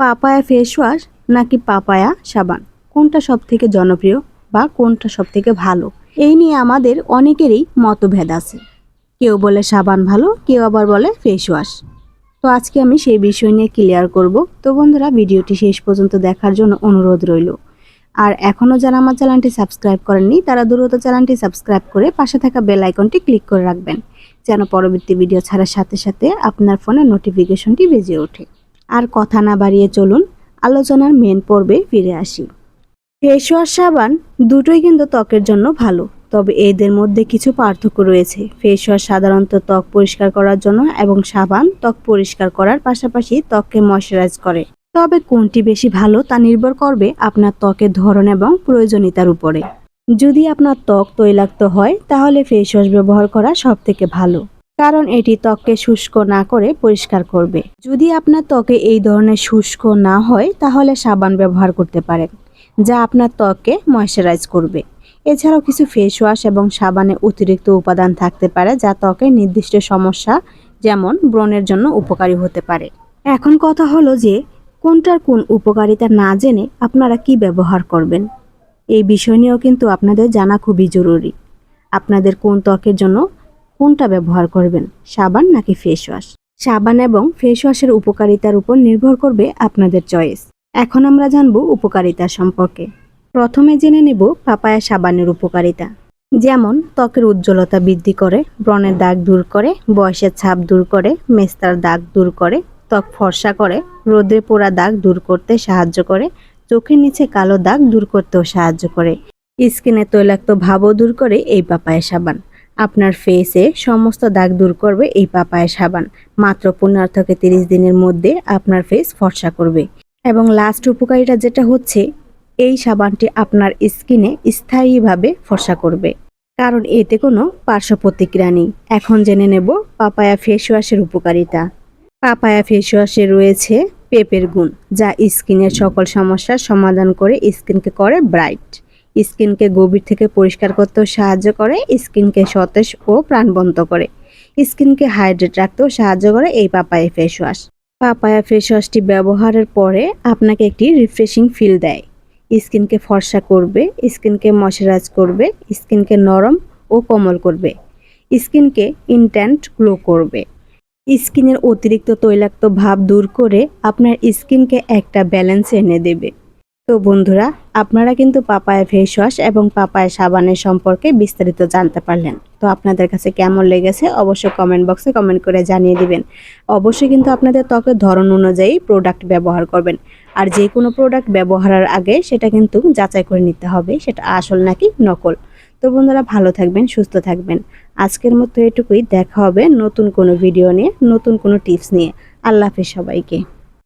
Papaya face wash নাকি papaya সাবান? কোনটা সব থেকে জনপ্রিয় বা কোনটা সব থেকে ভালো? এই নিয়ে আমাদের অনেকেরই মতভেদ আছে। কেউ বলে সাবান ভালো, কেউ আবার বলে ফেস ওয়াশ তো আজকে আমি সেই বিষয় নিয়ে ক্লিয়ার করব। তো বন্ধুরা, ভিডিওটি শেষ পর্যন্ত দেখার জন্য অনুরোধ রইল। আর এখনও যারা আমার চ্যানেলটি সাবস্ক্রাইব করেননি, তারা দ্রুত চ্যানেলটি সাবস্ক্রাইব করে পাশে থাকা বেল আইকনটি ক্লিক করে রাখবেন, যেন পরবর্তী ভিডিও ছাড়ার সাথে সাথে আপনার ফোনে নোটিফিকেশনটি বেজে ওঠে। আর কথা না বাড়িয়ে চলুন আলোচনার মেন পর্বে ফিরে আসি। ফেস ওয়াশ সাবান দুটোই কিন্তু ত্বকের জন্য ভালো, তবে এদের মধ্যে কিছু পার্থক্য রয়েছে। ফেস ওয়াশ সাধারণত ত্বক পরিষ্কার করার জন্য এবং সাবান ত্বক পরিষ্কার করার পাশাপাশি ত্বককে ময়শ্চারাইজ করে। তবে কোনটি বেশি ভালো তা নির্ভর করবে আপনার ত্বকের ধরন এবং প্রয়োজনীয়তার উপরে। যদি আপনার ত্বক তৈলাক্ত হয়, তাহলে ফেস ওয়াশ ব্যবহার করা সব থেকে ভালো। কারণ এটি ত্বককে শুষ্ক না করে পরিষ্কার করবে। যদি আপনার ত্বকে এই ধরনের শুষ্ক না হয়, তাহলে সাবান ব্যবহার করতে পারেন, যা আপনার ত্বককে ময়শ্চারাইজ করবে। এছাড়াও কিছু ফেস ওয়াশ এবং সাবানে অতিরিক্ত উপাদান থাকতে পারে, যা ত্বকের নির্দিষ্ট সমস্যা, যেমন ব্রণের জন্য উপকারী হতে পারে। এখন কথা হলো যে, কোনটার কোন উপকারিতা না জেনে আপনারা কি ব্যবহার করবেন? এই বিষয় নিয়েও কিন্তু আপনাদের জানা খুবই জরুরি। আপনাদের কোন ত্বকের জন্য কোনটা ব্যবহার করবেন, সাবান নাকি ফেস ওয়াশ সাবান এবং ফেস ওয়াশের উপকারিতার উপর নির্ভর করবে আপনাদের চয়েস এখন আমরা জানব উপকারিতা সম্পর্কে। প্রথমে জেনে নেব পাপায়া সাবানের উপকারিতা। যেমন, ত্বকের উজ্জ্বলতা বৃদ্ধি করে, ব্রণের দাগ দূর করে, বয়সের ছাপ দূর করে, মেস্তার দাগ দূর করে, ত্বক ফর্সা করে, রোদে পোড়া দাগ দূর করতে সাহায্য করে, চোখের নিচে কালো দাগ দূর করতেও সাহায্য করে। স্কিনে তৈলাক্ত ভাবও দূর করে এই পাপায়া সাবান। আপনার ফেসে সমস্ত দাগ দূর করবে এই পাপায়া সাবান। মাত্র পনেরো থেকে তিরিশ দিনের মধ্যে আপনার ফেস ফর্সা করবে। এবং লাস্ট উপকারিতা যেটা হচ্ছে, এই সাবানটি আপনার স্কিনে স্থায়ীভাবে ফর্সা করবে। কারণ এতে কোনো পার্শ্ব প্রতিক্রিয়া নেই। এখন জেনে নেব পাপায়া ফেস ওয়াশের উপকারিতা। পাপায়া ফেস ওয়াশে রয়েছে পেপের গুণ, যা স্কিনের সকল সমস্যার সমাধান করে স্কিনকে করে ব্রাইট স্কিনকে গভীর থেকে পরিষ্কার করতেও সাহায্য করে, স্কিনকে সতেজ ও প্রাণবন্ত করে। স্কিনকে হাইড্রেট রাখতেও সাহায্য করে এই papaya face wash. Papaya face ওয়াশটি ব্যবহারের পরে আপনাকে একটি রিফ্রেশিং ফিল দেয়। স্কিনকে ফর্সা করবে, স্কিনকে ময়শ্চারাইজ করবে, স্কিনকে নরম ও কোমল করবে। স্কিনকে ইনট্যান্ট গ্লো করবে। স্কিনের অতিরিক্ত তৈলাক্ত ভাব দূর করে আপনার স্কিনকে একটা ব্যালেন্স এনে দেবে। তো বন্ধুরা, আপনারা কিন্তু পাপায়া ফেস ওয়াশ এবং পাপায়া সাবানের সম্পর্কে বিস্তারিত জানতে পারলেন। তো আপনাদের কাছে কেমন লেগেছে অবশ্যই কমেন্ট বক্সে কমেন্ট করে জানিয়ে দিবেন। অবশ্যই কিন্তু আপনাদের ত্বকের ধরন অনুযায়ী প্রোডাক্ট ব্যবহার করবেন। আর যে কোনো প্রোডাক্ট ব্যবহারের আগে সেটা কিন্তু যাচাই করে নিতে হবে, সেটা আসল নাকি নকল। তো বন্ধুরা, ভালো থাকবেন, সুস্থ থাকবেন। আজকের মতো এটুকুই, দেখা হবে নতুন কোনো ভিডিও নিয়ে, নতুন কোনো টিপস নিয়ে। আল্লাহ হাফেজ সবাইকে।